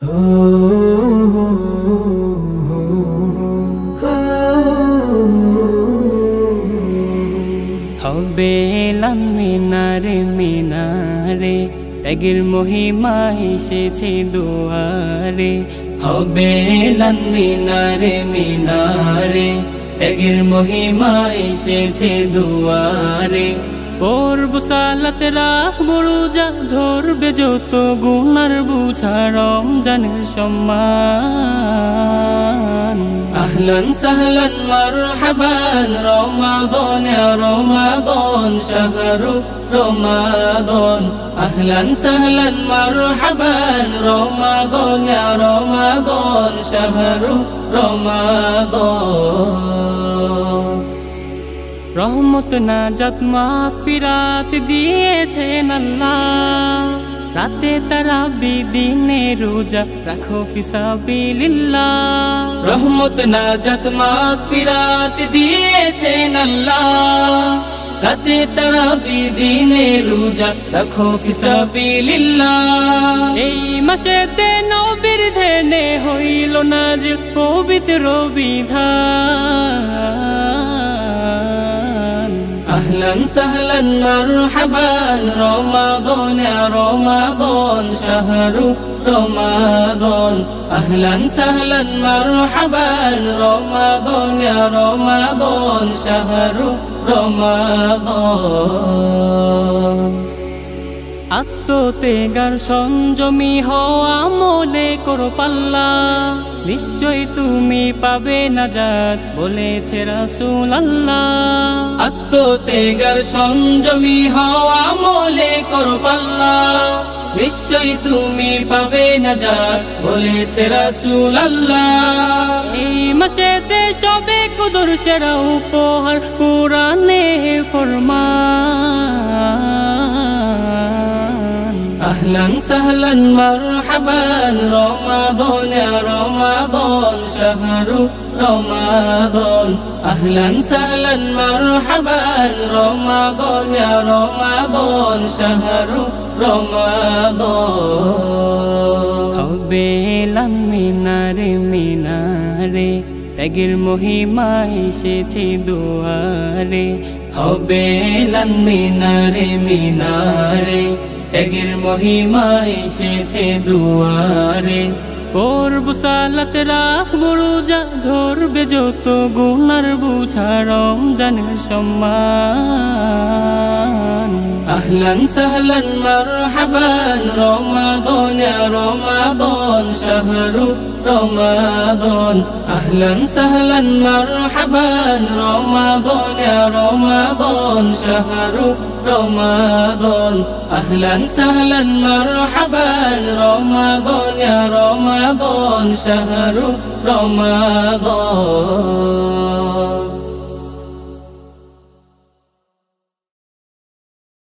হবে মিনারে মিনারে ত্যাগের মহিমা এসেছে দুয়ারে। হবে মিনারে মিনারে ত্যাগের মহিমা এসেছে দুয়ারে। পড়ব সালাতে রাখব রোজা ঝরবে যত গুনার বুঝা রমজানের সম্মান। আহলান সাহলান মারহাবান, রমাদন রমাদন, শাহরু রমাদন। আহলান সাহলান মারহাবান, রমাদন রমাদন, শাহরু রমাদন। রহমত নাজাত মাক ফিরাত দিয়েছেন আল্লাহ। রাতে তারা দিনে রোজা রাখো ফিসাবিলিল্লাহ রহমত নাজাত মাক ফিরাত দিয়েছেন আল্লাহ। রাতে তারা দিনে রোজা রাখো ফিসাবিলিল্লাহ এই মাসেতে নবীর ধেনে হইল নাজিল, পবিত্র বিধান। أهلا سهلا مرحبا رمضان يا رمضان شهر رمضان. أهلا سهلا مرحبا رمضان يا رمضان شهر رمضان. আত্মতেগার সংযমী হওয়া আমলে করো পাল্লা। নিশ্চয় তুমি পাবে নাজাত, বলেছে রাসূল আল্লাহ আত্মতেগার সংযমী হওয়া আমলে করো পাল্লা। নিশ্চয় তুমি পাবে নাজাত, বলেছে রাসূল আল্লাহ মাসেতে সবে কুদুর সেরা উপহার কোরআনে ফরমান। أهلا سهلا مرحبا رمضان يا رمضان شهر رمضان أهلا سهلا مرحبا رمضان يا رمضان شهر رمضان হবে এলাম মিনারে মিনারে ত্যাগের মহিমা এসেছে দুয়ারে হবে এলাম মিনারে মিনারে ত্যাগের মহিমা এসেছে দুয়ারে। পড়ব সালাত বড় যা ঝরবে যত গুনার বুঝা রমজানের সম্মান। আহলান সাহলান, মারহাবান, রমাদন রমাদন, শাহরু রমাদন। আহলান সাহলান, মারহাবান, রমাদন রমাদন شهر رمضان. أهلا سهلا مرحبا. رمضان يا رمضان شهر رمضان.